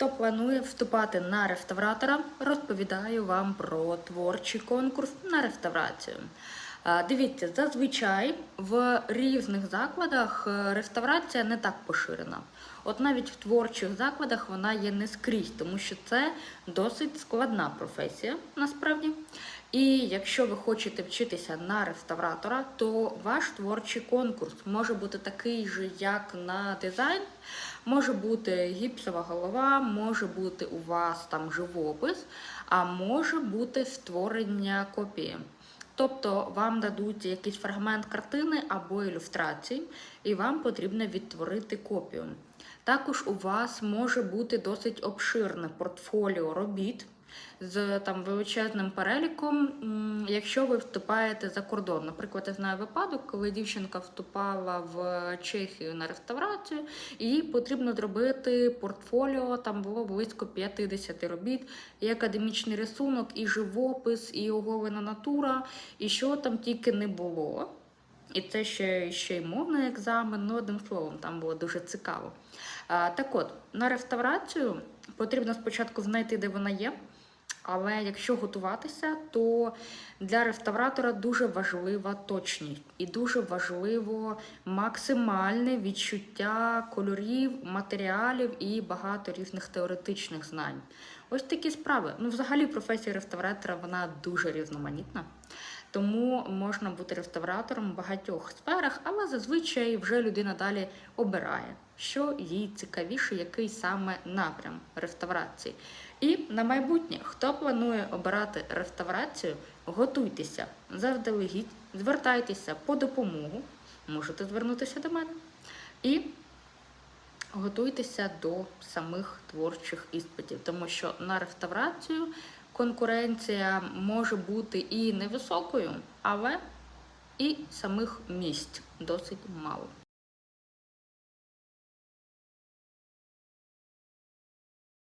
Хто планує вступати на реставратора, розповідаю вам про творчий конкурс на реставрацію. Дивіться, зазвичай в різних закладах е, реставрація не так поширена. От навіть в творчих закладах вона є не скрізь, тому що це досить складна професія насправді. І якщо ви хочете вчитися на реставратора, то ваш творчий конкурс може бути такий же, як на дизайн. Може бути гіпсова голова, може бути у вас там живопис, а може бути створення копії. Тобто вам дадуть якийсь фрагмент картини або ілюстрації, і вам потрібно відтворити копію. Також у вас може бути досить обширне портфоліо робіт з там величезним переліком, якщо ви вступаєте за кордон. Наприклад, я знаю випадок, коли дівчинка вступала в Чехію на реставрацію, і їй потрібно зробити портфоліо. Там було близько 50 робіт, і академічний рисунок, і живопис, і оголена натура, і що там тільки не було. І це ще, ще й мовний екзамен, ну одним словом, там було дуже цікаво. А, так от, на реставрацію потрібно спочатку знайти, де вона є. Але якщо готуватися, то для реставратора дуже важлива точність і дуже важливо максимальне відчуття кольорів, матеріалів і багато різних теоретичних знань. Ось такі справи. Ну, взагалі, професія реставратора вона дуже різноманітна. Тому можна бути реставратором в багатьох сферах, але зазвичай вже людина далі обирає, що їй цікавіше, який саме напрям реставрації. І на майбутнє, хто планує обирати реставрацію, готуйтеся заздалегідь, звертайтеся по допомогу, можете звернутися до мене. І готуйтеся до самих творчих іспитів, тому що на реставрацію конкуренція може бути і невисокою, але і самих місць досить мало.